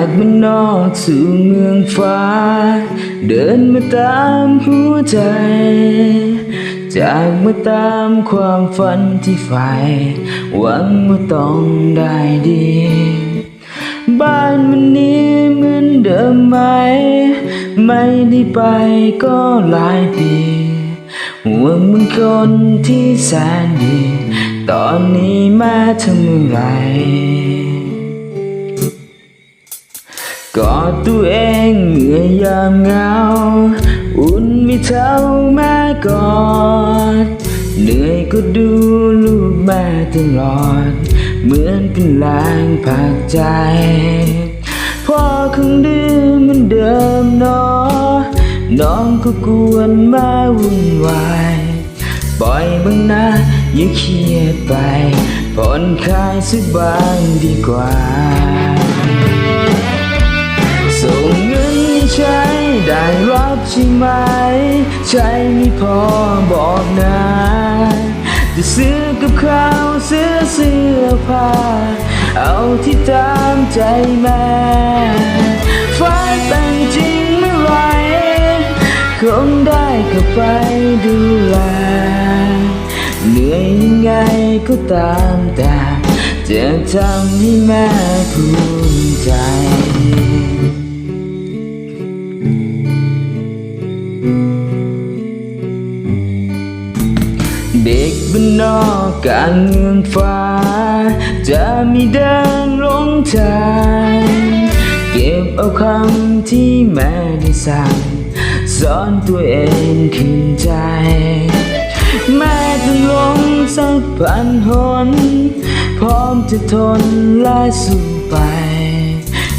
ากบ้านนอกสู่เมืองฟ้า เดินมาตามหัวใจ จากมาตามความฝันที่ใฝ่หวังว่าต้องได้ดี ไม่ได้ไปก็หลายปีห่วงมึงคนที่แสนดี ตอนนี้มาทำอะไรกอดตัวเองเมื่อยามเหงา อุ่นไม่เท่ามากอด เหนื่อยก็ดูลูกแม่ตลอด เหมือนเป็นแรงพักใจพ่อคงดื้อเหมือนเดิมนาะน้อง ก็กวนมาวุ่นวายปล่อยบ้างนะอย่าเครียดไปผ่อนคลายสักบ้างดีกว่า ส่งเงินให้ใช้ได้รับใช่ไหม ใช้ไม่พอบอกนะจะซื้อกับข้าวซื้อเสื้อผ้า เอาที่ตามใจแม่ ได้ก็ไปดูแลเหนื่อยยังไงก็ตามแต่จะทำให้แม่ภูมิใจเด็กบ้านนอกกลางเมืองฟ้า จะมีเดินหลงทาง เก็บเอาคำที่แม่ได้สั่ง สอนตัวเองขึ้นใจ แม่จะลงสักพันหน พร้อมจะทนและสู้ไป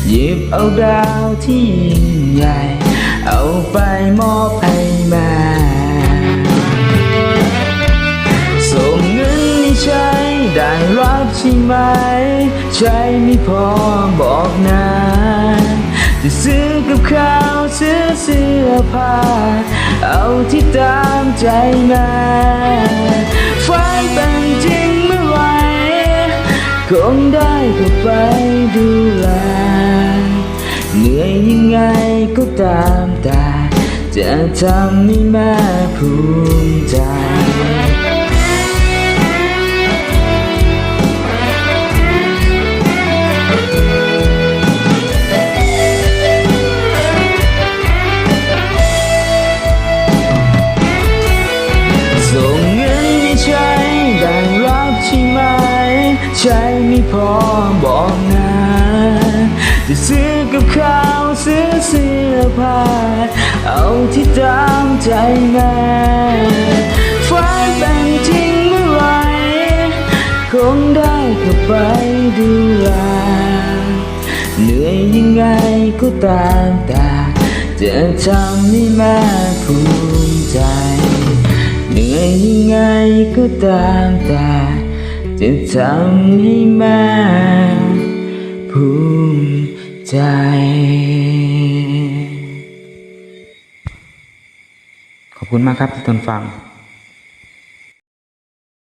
หยิบเอาดาวที่ยิ่งใหญ่ เอาไปมอบให้แม่ส่งเงินให้ใช้ได้รับใช่ไหม ใช้ไม่พอบอกนะ จะซื้อกับข้าวซื้อเสื้อผ้าเอาที่ตามใจแม่ไฟแต่งจริงเมื่อไหรคงได้ก็ไปดูแลเหนื่อยยังไงก็ตามแต่จะทำให้แม่ภูมิใจ พอบอกนะจะซื้อกับข้าวซื้อเสื้อผ้าเอาที่ตามใจแม่ฟ้าแต่งจริงเมื่อไหรคงได้ก็ไปดูแลเหนื่อยยังไงก็ตามแต่จะทำให้แม่ภูมิใจ เหนื่อยยังไงก็ตามแต่ จะทำให้แม่ภูมิใจ ขอบคุณมากครับที่ทนฟัง